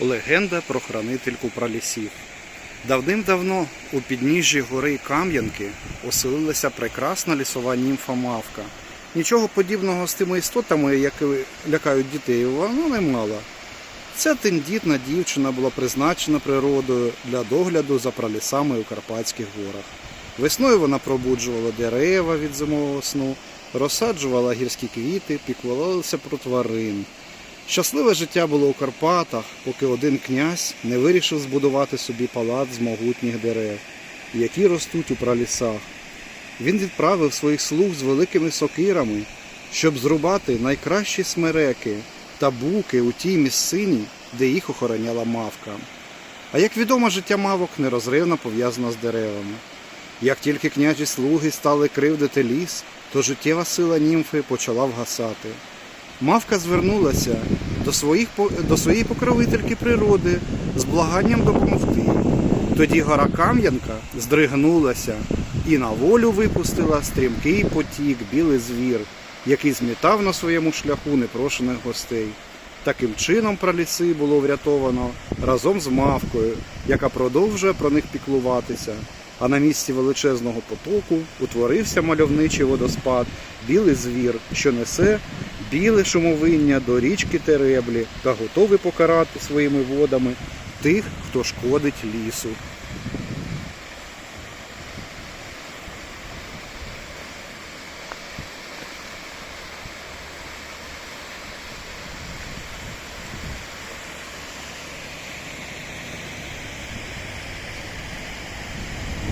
Легенда про хранительку пралісів. Давним-давно у підніжжі гори Кам'янки оселилася прекрасна лісова німфа мавка. Нічого подібного з тими істотами, які лякають дітей, вона не мала. Ця тендітна дівчина була призначена природою для догляду за пралісами у Карпатських горах. Весною вона пробуджувала дерева від зимового сну, розсаджувала гірські квіти, піклувалася про тварин. Щасливе життя було у Карпатах, поки один князь не вирішив збудувати собі палац з могутніх дерев, які ростуть у пралісах. Він відправив своїх слуг з великими сокирами, щоб зрубати найкращі смереки та буки у тій місцині, де їх охороняла мавка. А як відомо, життя мавок нерозривно пов'язано з деревами. Як тільки княжі слуги стали кривдити ліс, то життєва сила німфи почала вгасати. Мавка звернулася до, своїх, до своєї покровительки природи з благанням допомогти. Тоді гора Кам'янка здригнулася і на волю випустила стрімкий потік білий звір, який змітав на своєму шляху непрошених гостей. Таким чином праліси було врятовано разом з мавкою, яка продовжує про них піклуватися. А на місці величезного потоку утворився мальовничий водоспад, білий звір, що несе біле шумовиння до річки Тереблі та готовий покарати своїми водами тих, хто шкодить лісу.